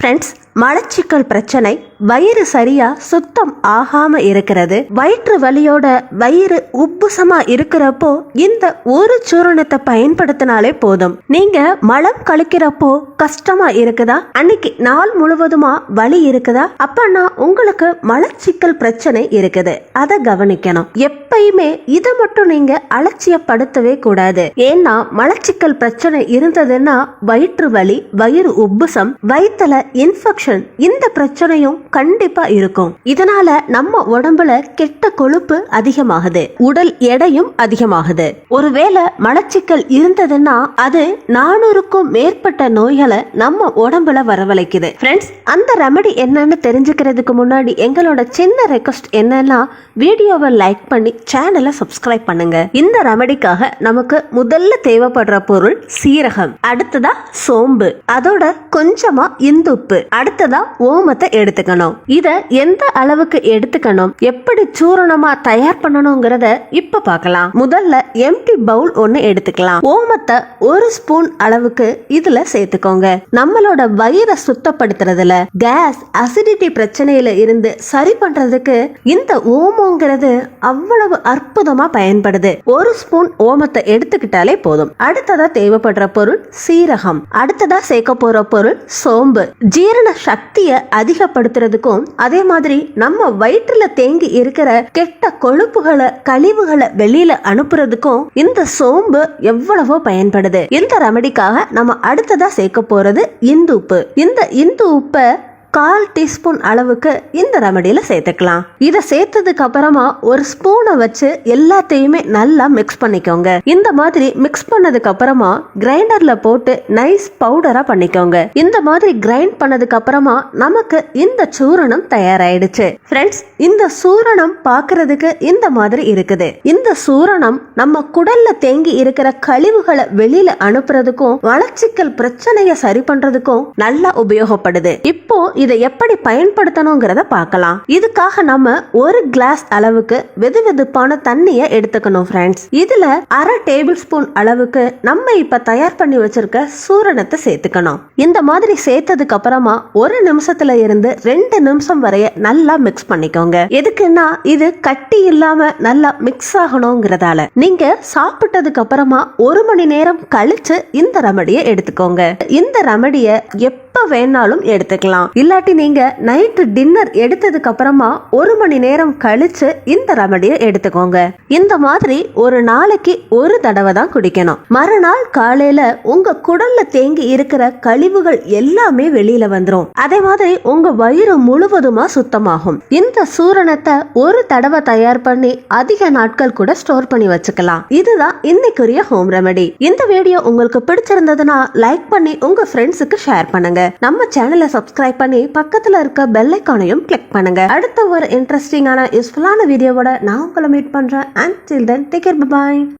Friends மலச்சிக்கல் பிரச்சனை வயிறு சரியா சுத்தம் ஆகாம இருக்கிறது. வயிற்று வலியோட வயிறு உப்புசமா இருக்கிறப்போ இந்த ஒரு சூரணத்தை பயன்படுத்தினாலே போதும். நீங்க மலம் கழிக்கிறப்போ கஷ்டமா இருக்குதா? அன்னைக்கு நாள் முழுவதுமா வலி இருக்குதா? அப்பனா உங்களுக்கு மலச்சிக்கல் பிரச்சனை இருக்குது. அதை கவனிக்கணும். எப்பயுமே இதை மட்டும் நீங்க அலட்சியப்படுத்தவே கூடாது. ஏன்னா மலச்சிக்கல் பிரச்சனை இருந்ததுன்னா வயிற்று வலி வயிறு உப்புசம் வயிற்றுல இன்ஃபெக்ஷன் இந்த பிரச்சனையும் கண்டிப்பா இருக்கும். இதனால நம்ம உடம்புல கெட்ட கொழுப்பு அதிகமாகுது. உடல் எடையும் அதிகமாகுது. ஒருவேளை மலச்சிக்கல் இருந்ததுன்னா அது நானூறுக்கும் மேற்பட்ட நோய்களை நம்ம உடம்புல வரவழைக்குது. ஃப்ரெண்ட்ஸ் அந்த ரெமடி என்னன்னு தெரிஞ்சுக்கிறதுக்கு முன்னாடி எங்களோட சின்ன ரெக்வஸ்ட் என்னன்னா வீடியோவை லைக் பண்ணி சேனலை சப்ஸ்கிரைப் பண்ணுங்க. இந்த ரெமடிக்காக நமக்கு முதல்ல தேவைப்படுற பொருள் சீரகம் அடுத்ததா சோம்பு அதோட கொஞ்சமா இந்துப்பு அடுத்ததா ஓமத்தை எடுத்துக்கணும். இத எந்த அளவுக்கு எடுத்துக்கணும் எப்படி சூரணமா தயார் பண்ணணுங்கிறத இப்ப பார்க்கலாம். முதல்ல எம்டி பவுல் ஒன்னு எடுத்துக்கலாம். ஓமத்தை ஒரு ஸ்பூன் அளவுக்கு இதுல சேர்த்துக்கோங்க. நம்மளோட வயிறை சுத்தப்படுத்துறதுல கேஸ் அசிடிட்டி பிரச்சனையில இருந்து சரி பண்றதுக்கு இந்த ஓமங்கிறது அவ்வளவு அற்புதமா பயன்படுது. ஒரு ஸ்பூன் ஓமத்தை எடுத்துக்கிட்டாலே போதும். அடுத்ததா தேவைப்படுற பொருள் சீரகம். அடுத்ததா சேர்க்க போற பொருள் சோம்பு. ஜீரண சக்தியை அதிகப்படுத்துறது அதிகப்படுத்துறதுக்கும் அதே மாதிரி நம்ம வயிற்றுல தேங்கி இருக்கிற கெட்ட கொழுப்புகளை கழிவுகளை வெளியில அனுப்புறதுக்கும் இந்த சோம்பு எவ்வளவோ பயன்படுது. இந்த ரெமடிக்காக நம்ம அடுத்ததா சேர்க்க போறது இந்து உப்பு இந்த இந்து உப்பை கால் டீஸ்பூன் அளவுக்கு இந்த ரெமடியில் சேர்த்துக்கலாம். இதை சேர்த்ததுக்கு அப்புறமா ஒரு ஸ்பூனை வச்சு எல்லாத்தையுமே நல்லா மிக்ஸ் பண்ணிக்கோங்க. இந்த மாதிரி மிக்ஸ் பண்ணதுக்கு அப்புறமா கிரைண்டர்ல போட்டு நைஸ் பவுடரா பண்ணிக்கோங்க. இந்த மாதிரி கிரைண்ட் பண்ணதுக்கு அப்புறமா நமக்கு இந்த சூரணம் தயாராயிடுச்சு. ஃப்ரெண்ட்ஸ் இந்த சூரணம் பாக்குறதுக்கு இந்த மாதிரி இருக்குது. இந்த சூரணம் நம்ம குடல்ல தேங்கி இருக்கிற கழிவுகளை வெளியில அனுப்புறதுக்கும் வளர்ச்சிக்கல் பிரச்சனையை சரி பண்றதுக்கும் நல்லா உபயோகப்படுது. இப்போ இதை எப்படி பயன்படுத்தணுங்கிறத பார்க்கலாம். இதுக்காக நம்ம ஒரு கிளாஸ் அளவுக்கு வெது வெதுப்பான தண்ணியை எடுத்துக்கணும் ஃப்ரெண்ட்ஸ் இதுல அரை டேபிள் ஸ்பூன் அளவுக்கு நம்ம இப்ப தயார் பண்ணி வச்சிருக்க சூரணத்தை சேர்த்துக்கணும். இந்த மாதிரி சேர்த்ததுக்கு அப்புறமா ஒரு நிமிஷத்துல இருந்து ரெண்டு நிமிஷம் வரைய நல்லா மிக்ஸ் பண்ணிக்கோங்க. எதுக்குன்னா இது கட்டி இல்லாம நல்லா மிக்ஸ் ஆகணுங்கிறதால. நீங்க சாப்பிட்டதுக்கு அப்புறமா ஒரு மணி நேரம் கழிச்சு இந்த ரெமடியை எடுத்துக்கோங்க. இந்த ரெமடியை எப்ப வேணாலும் எடுத்துக்கலாம். இல்லாட்டி நீங்க நைட்டு டின்னர் எடுத்ததுக்கு அப்புறமா ஒரு மணி நேரம் கழிச்சு இந்த ரெமடியை எடுத்துக்கோங்க. இந்த மாதிரி ஒரு நாளைக்கு ஒரு தடவை தான் குடிக்கணும். மறுநாள் காலையில உங்க குடல்ல தேங்கி இருக்கிற கழிவுகள் எல்லாமே வெளியில வந்துடும் அதே மாதிரி உங்க வயிறு முழுவதுமா சுத்தமாகும். இந்த சூரணத்தை ஒரு தடவை தயார் பண்ணி அதிக நாட்கள் கூட ஸ்டோர் பண்ணி வச்சுக்கலாம். இதுதான் இன்னைக்குரிய ஹோம் ரெமெடி இந்த வீடியோ உங்களுக்கு பிடிச்சிருந்ததுன்னா லைக் பண்ணி உங்க ஃப்ரெண்ட்ஸுக்கு ஷேர் பண்ணுங்க. நம்ம சேனலை சப்ஸ்கிரைப் பண்ணி பக்கத்துல இருக்க பெல் ஐக்கானையும் கிளிக் பண்ணுங்க. அடுத்த ஒரு இன்ட்ரெஸ்டிங்கான யூஸ்ஃபுல்லான வீடியோவோட நான் உங்களை மீட் பண்றேன். And till then take care bye